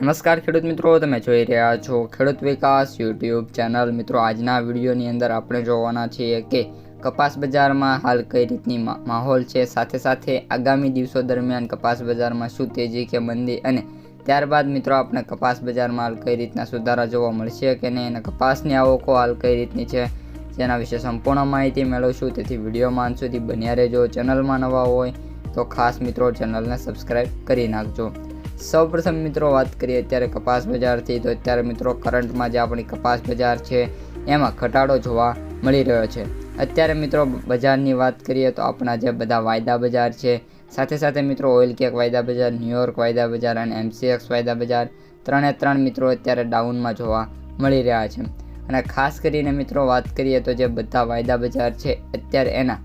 નમસ્કાર ખેડૂત મિત્રો, તમે જોઈ રહ્યા છો ખેડૂત વિકાસ યુટ્યુબ ચેનલ. મિત્રો, આજના વિડીયોની અંદર આપણે જોવાના છીએ કે કપાસ બજારમાં હાલ કઈ રીતની માહોલ છે. સાથે સાથે આગામી દિવસો દરમિયાન કપાસ બજારમાં શું તેજી કે મંદી અને ત્યારબાદ મિત્રો, આપણે કપાસ બજારમાં હાલ કઈ રીતના સુધારા જોવા મળશે કે નહીં અને કપાસની આવકો હાલ કઈ રીતની છે જેના વિશે સંપૂર્ણ માહિતી મેળવશું. તેથી વિડીયોમાં અંત સુધી બન્યા રહેજો. ચેનલમાં નવા હોય તો ખાસ મિત્રો, ચેનલને સબસ્ક્રાઈબ કરી નાખજો. સૌપ્રથમ મિત્રો વાત કરીએ અત્યારે કપાસ બજારથી, તો અત્યારે મિત્રો કરંટમાં જે આપણી કપાસ બજાર છે, એમાં ઘટાડો જોવા મળી રહ્યો છે. અત્યારે મિત્રો બજારની વાત કરીએ તો આપણા જે બધા વાયદા બજાર છે, સાથે સાથે મિત્રો ઓઇલ કેક વાયદા બજાર ન્યુયોર્ક વાયદા બજાર અને એમસીએક્સ વાયદા બજાર, ત્રણે ત્રણ મિત્રો અત્યારે ડાઉનમાં જોવા મળી રહ્યા છે. અને ખાસ કરીને મિત્રો વાત કરીએ તો જે બધા વાયદા બજાર છે, અત્યારે એના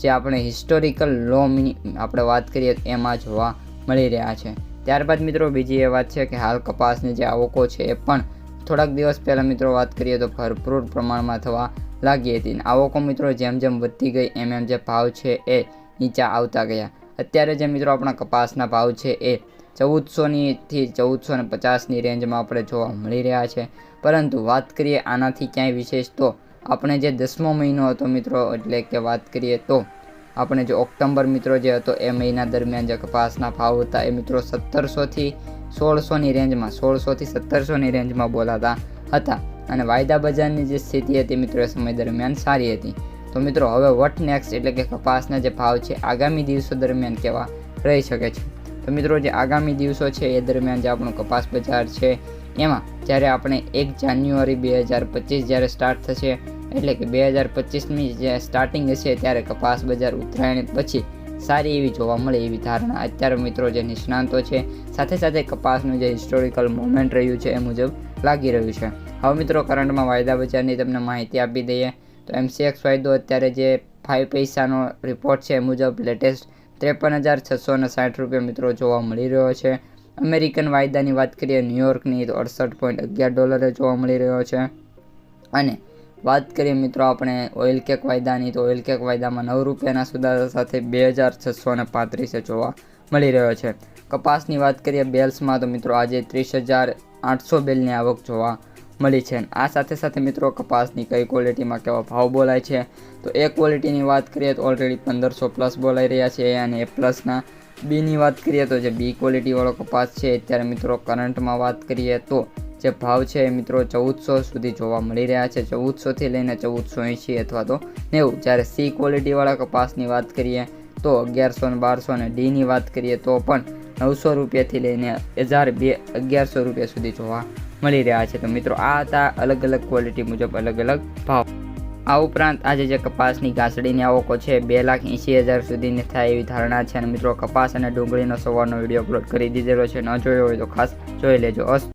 જે આપણે હિસ્ટોરિકલ લો આપણે વાત કરીએ એમાં જોવા મળી રહ્યા છે. ત્યારબાદ મિત્રો બીજી એ વાત છે કે હાલ કપાસની જે આવકો છે એ પણ થોડાક દિવસ પહેલાં મિત્રો વાત કરીએ તો ભરપૂર પ્રમાણમાં થવા લાગી હતી. આવકો મિત્રો જેમ જેમ વધતી ગઈ, એમ એમ જે ભાવ છે એ નીચા આવતા ગયા. અત્યારે જે મિત્રો આપણા કપાસના ભાવ છે એ ચૌદસોનીથી ચૌદસો ને પચાસની રેન્જમાં આપણે જોવા મળી રહ્યા છે. પરંતુ વાત કરીએ આનાથી ક્યાંય વિશેષ તો આપણે જે દસમો મહિનો હતો મિત્રો, એટલે કે વાત કરીએ તો આપણે જો ઓક્ટોબર મિત્રો જે હતો, એ મહિના દરમિયાન જે કપાસના ભાવ હતા, એ મિત્રો સત્તરસોથી સોળસોની રેન્જમાં, સોળસોથી સત્તરસોની રેન્જમાં બોલાતા હતા. અને વાયદા બજારની જે સ્થિતિ હતી મિત્રો, એ સમય દરમિયાન સારી હતી. તો મિત્રો, હવે વટ નેક્સ્ટ એટલે કે કપાસના જે ભાવ છે, આગામી દિવસો દરમિયાન કેવા રહી શકે છે? તો મિત્રો, જે આગામી દિવસો છે, એ દરમિયાન જે આપણું કપાસ બજાર છે, એમાં જ્યારે આપણે એક જાન્યુઆરી બે હજાર પચીસ જ્યારે સ્ટાર્ટ થશે એટલે કે બે હજાર પચીસની જે સ્ટાર્ટિંગ હશે ત્યારે કપાસ બજાર ઉત્તરાયણ પછી સારી એવી જોવા મળે એવી ધારણા. અત્યારે મિત્રો જે નિષ્ણાંતો છે, સાથે સાથે કપાસનું જે હિસ્ટોરિકલ મોમેન્ટ રહ્યું છે એ મુજબ લાગી રહ્યું છે. હવે મિત્રો કરંટમાં વાયદા બજારની તમને માહિતી આપી દઈએ. તો એમસીએક્સ વાયદો અત્યારે જે ફાઇવ પૈસાનો રિપોર્ટ છે એ મુજબ લેટેસ્ટ ત્રેપન હજાર છસો ને સાઠ રૂપિયા મિત્રો જોવા મળી રહ્યો છે. અમેરિકન વાયદાની વાત કરીએ, ન્યુયોર્કની તો અડસઠ પોઈન્ટ અગિયાર ડોલરે જોવા મળી રહ્યો છે. અને વાત કરીએ મિત્રો આપણે ઓઇલ કેક વાયદાની, તો ઓઇલ કેક વાયદામાં નવ રૂપિયાના સુધારા સાથે બે હજાર છસો ને પાંત્રીસે જોવા મળી રહ્યો છે. કપાસની વાત કરીએ બેલ્સમાં, તો મિત્રો આજે ત્રીસ હજાર આઠસો બેલની આવક જોવા મળી છે. આ સાથે સાથે મિત્રો કપાસની કઈ ક્વોલિટીમાં કેવા ભાવ બોલાય છે? તો એ ક્વોલિટીની વાત કરીએ તો ઓલરેડી પંદરસો પ્લસ બોલાઈ રહ્યા છે અને એ પ્લસના બીની વાત કરીએ તો જે બી ક્વોલિટીવાળો કપાસ છે, અત્યારે મિત્રો કરંટમાં વાત કરીએ તો જે ભાવ છે એ મિત્રો ચૌદસો સુધી જોવા મળી રહ્યા છે. ચૌદસોથી લઈને ચૌદસો એંશી અથવા તો નેવું. જ્યારે સી ક્વોલિટીવાળા કપાસની વાત કરીએ તો અગિયારસો ને બારસો અને ડીની વાત કરીએ તો પણ નવસો રૂપિયાથી લઈને હજાર બે, અગિયારસો રૂપિયા સુધી જોવા મળી રહ્યા છે. તો મિત્રો આ હતા અલગ અલગ ક્વોલિટી મુજબ અલગ અલગ ભાવ. આ ઉપરાંત આજે જે કપાસની ઘાસડીની આવકો છે બે લાખ એંશી હજાર સુધીની થાય એવી ધારણા છે. અને મિત્રો કપાસ અને ડુંગળીનો સવારનો વીડિયો અપલોડ કરી દીધેલો છે. ન જોયો હોય તો ખાસ જોઈ લેજો. અસ્તુ